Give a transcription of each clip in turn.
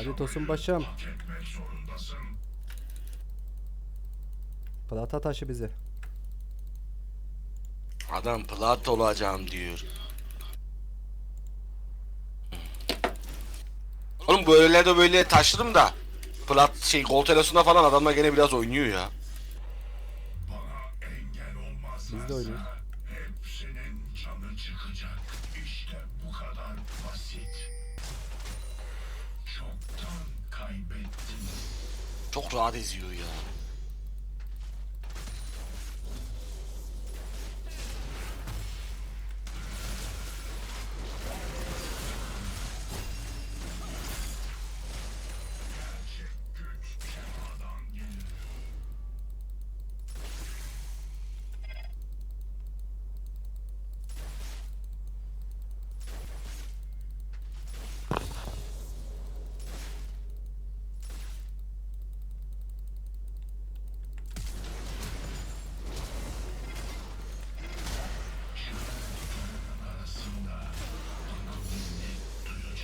Hadi Tosun Paşam. Plata taşı bizi. Adam plat olacağım diyor. Oğlum böyle de böyle taşırım da plat şey gol telosunda falan adamlar gene biraz oynuyor ya. Biz de oynuyoruz. Çok rahat eziyor ya.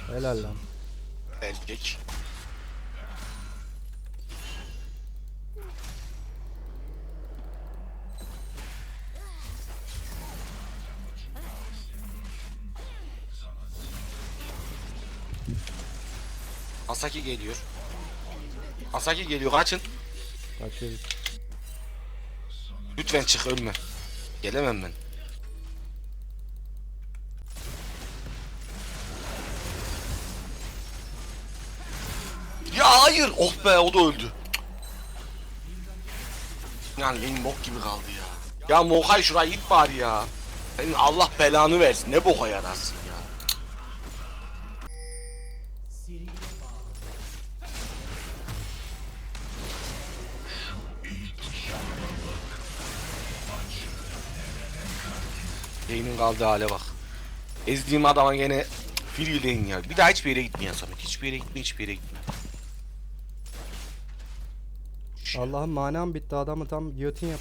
Helal lan. Erkek. Asaki geliyor. Asaki geliyor kaçın. Kaçıyoruz. Lütfen çık ölme. Gelemem ben. Hayır. Oh be o da öldü. Yani benim bok gibi kaldı ya. Ya Mokay şuraya git bari ya. Senin Allah belanı versin. Ne boka yararsın ya. Yayının kaldığı hale bak. Ezdiğim adama gene Free'deyim ya. Bir daha hiçbir yere gitmeyen Samet. Hiçbir yere gitme, hiçbir yere gitme. Allah'ım manam bitti adamı tam giyotin ne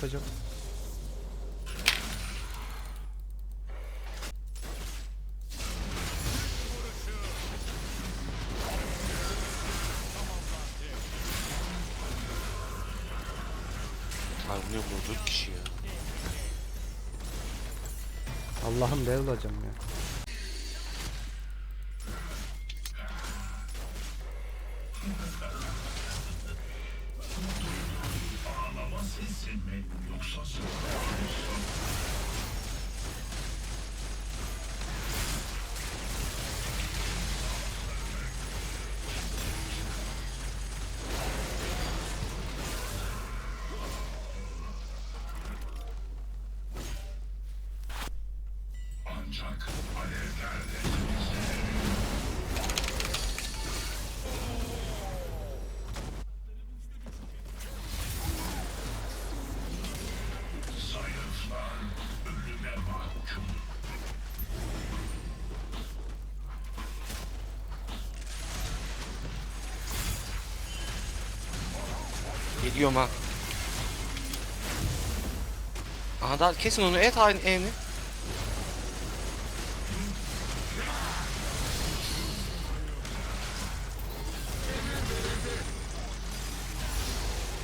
bu dört kişi ya. Allah'ım ne olacağım ya. Sesin mi yoksa Ancak alevlerle zayıflar Geliyorum ha. Aha da kesin onu et aynı evini.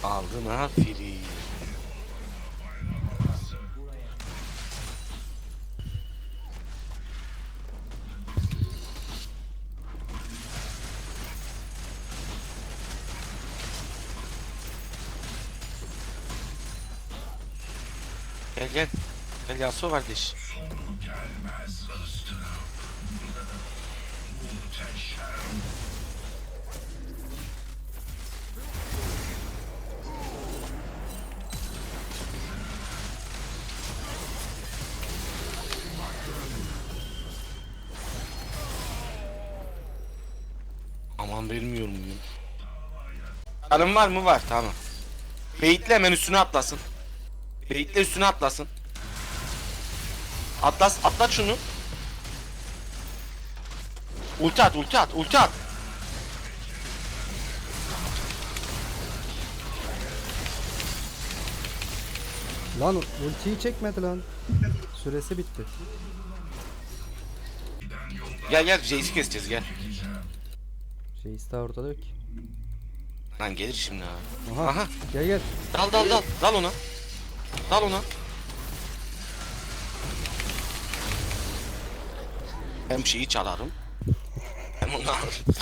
Aldın ha Free. Gel gel. Gel Yasuo kardeş. Aman bilmiyorum bugün. Canım var mı? Var tamam. Beyitle hemen üstüne atlasın. Beyitle üstüne atlasın. Atlas, atlat şunu. Ulti at, ulti at, ulti at. Lan ultiyi çekmedi lan. Süresi bitti. Gel gel Jace'i keseceğiz gel. Şeyi Jace daha ortada yok ki. Lan gelir şimdi abi. Aha. Aha. Gel gel. Dal dal dal. Dal ona. Dal ona. Hem şeyi çalarım. Hem onu alırım.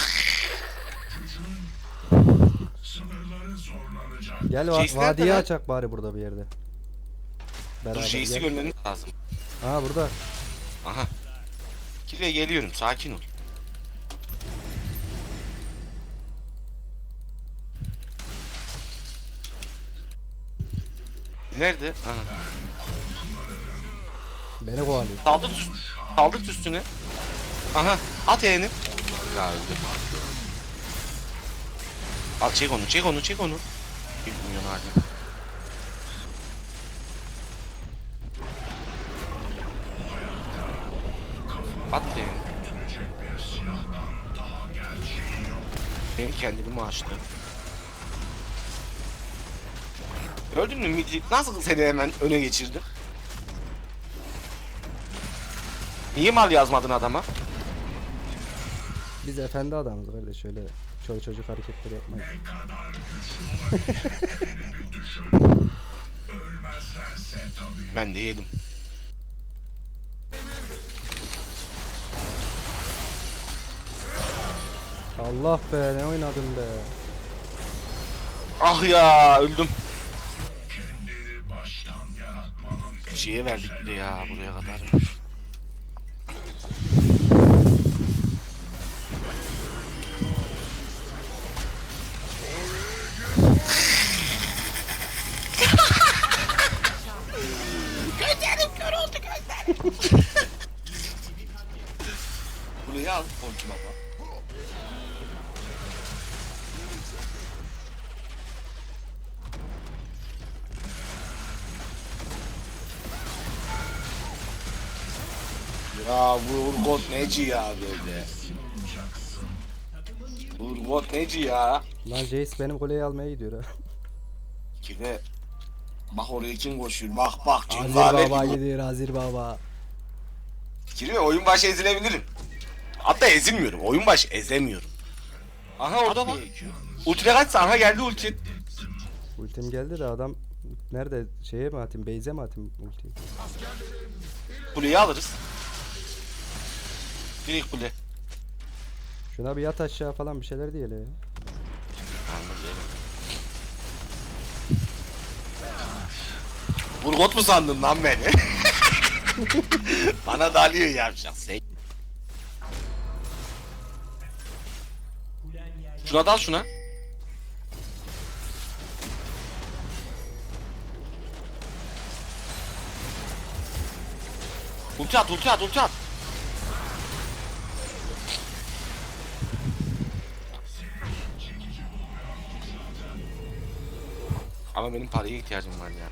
Gel va- Jace nerede vadiye lan? açak bari burada bir yerde. Dur Beraber şeysi gel. görmemiz lazım. Aha burada. Aha. Kirve geliyorum. Sakin ol. Nerede? Aha. Beni kovalıyor. Saldık üst, saldık üstüne. Aha. At eğeni. Ya öldü. Al çek onu, çek onu, çek onu. Bir milyon hali. At eğeni. Benim kendimi açtı. Gördün mü Midri? Nasıl seni hemen öne geçirdi? Niye mal yazmadın adama? Biz efendi adamız kardeş şöyle çocuk çocuk hareketler yapmayız. Ben de yedim. Allah be ne oynadın be. Ah ya öldüm. Şeye verdik bir de ya buraya kadar. Ya bu Urgot neci ya böyle? Urgot neci ya? Lan Jace benim kuleyi almaya gidiyor ha. Kime? Bak oraya kim koşuyor? Bak bak Azir baba gidiyor Azir baba. Kirve oyun başı ezilebilirim. Hatta ezilmiyorum. Oyun başı ezemiyorum. Aha orada bak. Ultine kaçsa aha geldi ulti. Ultim geldi de adam nerede şeye mi atayım base'e mi atayım ultiyi? Kuleyi alırız. Direkt kule. Şuna bir yat aşağı falan bir şeyler diyelim ya. Burgot mu sandın lan beni? Bana dalıyor yavşak sen. Şuna dal şuna. Ulti at, ulti at, ulti at. Ama benim paraya ihtiyacım var ya.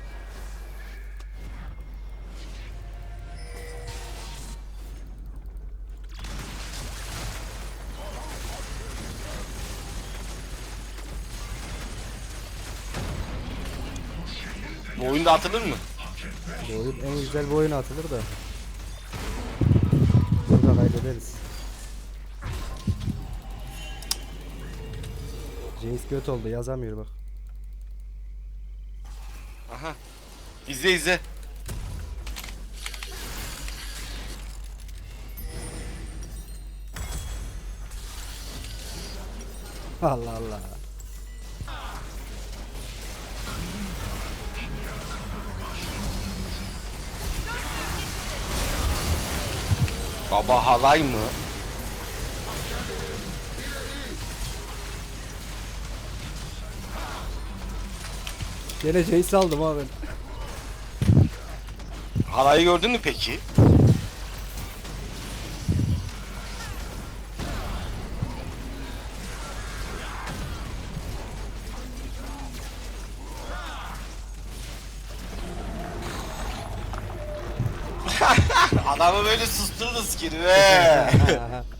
Bu oyunda atılır mı? Bu oyun en güzel bu oyun atılır da. Burada kaybederiz. Jace göt oldu yazamıyor bak. Aha. İzle izle. Allah Allah. Baba halay mı? Gene Jace aldım abi. Halayı gördün mü peki? Adamı böyle susturdu skiri be.